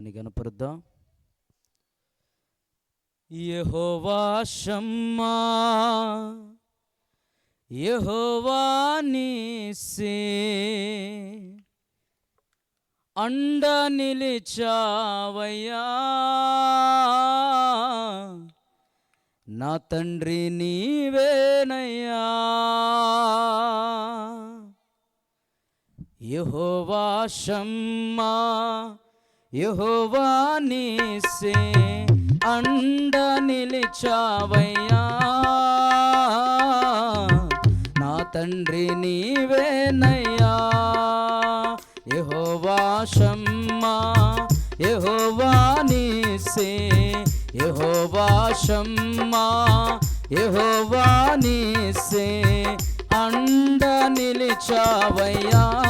కనపరుద్దాం గనపరుద్దాం యెహోవా షమ్మా యెహోవా అండ నిలిచావయ్యా. నా తండ్రి నీవేనయ్యా. యెహోవా షమ్మా అండ నిలిచావయ్యా. నా తండ్రి నీవేనయ్యా. యహోవా షమ్మా యెహోవా నీసే యెహోవా షమ్మా యెహోవా నీసే అండ నిలిచావయ్యా.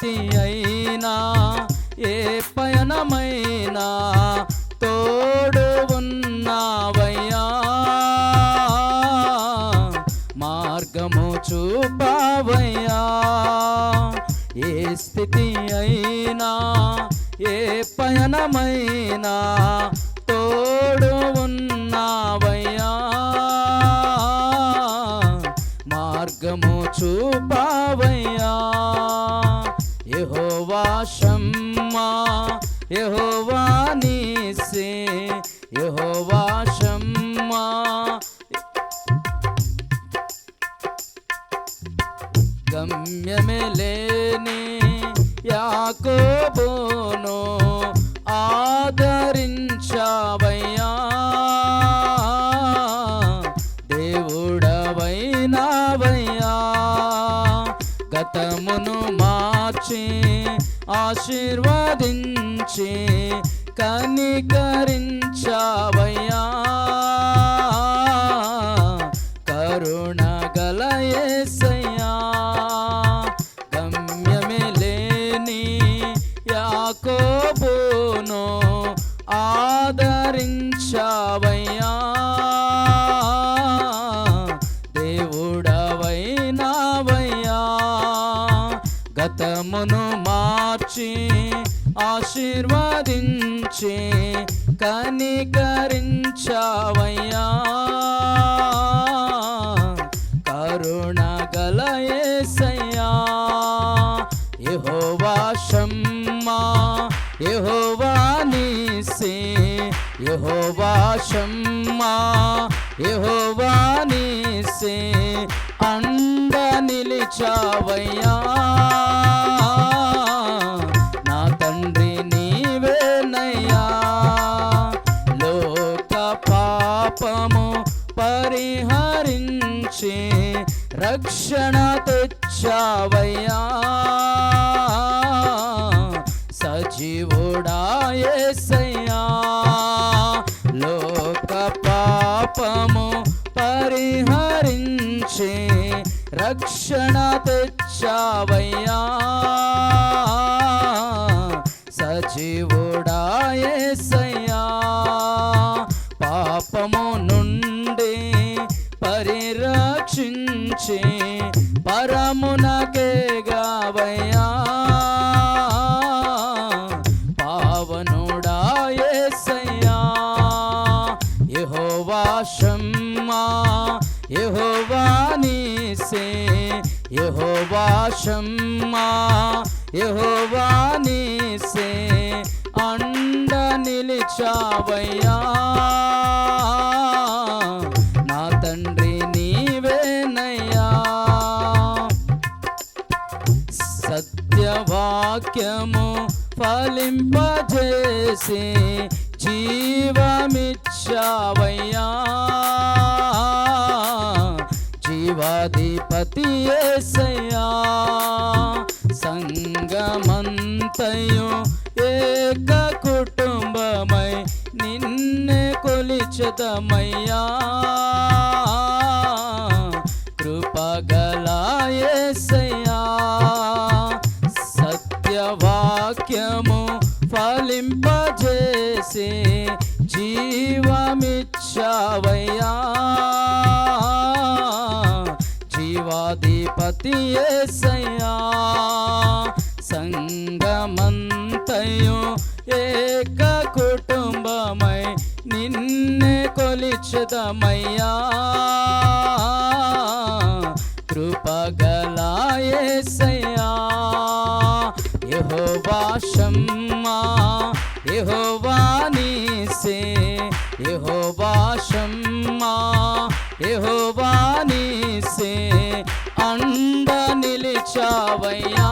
స్థితి అయినా ఏ పయనమైనా తోడు ఉన్నావయ్యా. మార్గము చూపావయ్యా. ఏ స్థితి అయినా ఏ పయనమైనా తోడు ఉన్నావయ్యా. మార్గము చూపా యెహోవా షమ్మా గమ్యమే లేని యాకోబోను ఆదరించావయ్యా. దేవుడవైనావయ్యా. గతమును మార్చి ఆశీర్వదించి కనికరించావయ్యా. కరుణ గలయేసయ్యా గమ్యమే లేని యాకోబోను ఆదరించావయ్యా. దేవుడవైనావయ్యా. గతమును మార్చి ఆశీర్వదించి కనికరించావయ్యా. కరుణ గలయేసయ్యా యేసయ్యా యెహోవా షమ్మా. యెహోవా నీసే. యెహోవా షమ్మా. యెహోవా నీసే. అండ నిలిచావయ్యా. రక్షణ తెచ్చావయ్యా. సజీవుడాయేసయ్యా లోక పాపము పరిహరించి రక్షణ తెచ్చావయ్యా. సజీవు పరిరక్షించి పరమునకే గావయ్యా. పావనుడాయేసయ్యా యెహోవా షమ్మా యెహోవా నీసే యెహోవా షమ్మా యెహోవా నీసే. అండ నిలిచావయ్యా. వాక్యము ఫలింపజేసి జీవమిచ్చావయ్యా. జీవాధిపతి ఏసయ్యా. సంగమంతయు ఏక కుటుంబమై నిన్నే కొలిచదమయ్యా. కృపగలాయే జీవమిచ్చావయ్యా జీవాధిపతి ఏసయ్యా. సంగమంతయు ఏక కుటుంబమై నిన్నే కొలిచదమయ్యా. కృపగలాయసయ్యా ఏసయ్యా. యెహోవా షమ్మా. యెహోవా యెహోవా షమ్మా యెహోవా అండ నిలిచావయ్యా.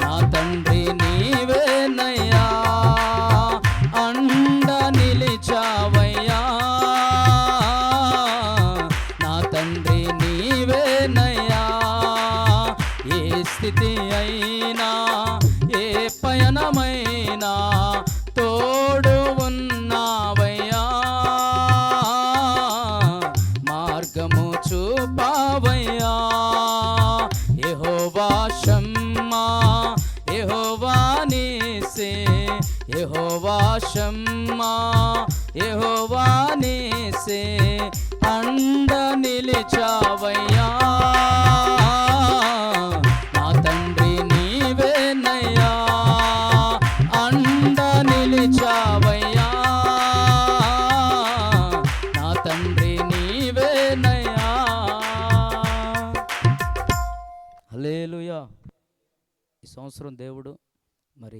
నా తండ్రి నీవేనయ్యా అండ నిలిచావయ్యా. నా తండ్రి నీవేనయ్యా ఏ స్థితి అయినా ఏ పయనమైనా తోడు మార్గము చూపావయ్యా యెహోవా షమ్మా యెహోవా నీసే యెహోవా షమ్మా యెహోవా నీసే అండ నిలిచావయ్యా. సంవత్సరం దేవుడు మరి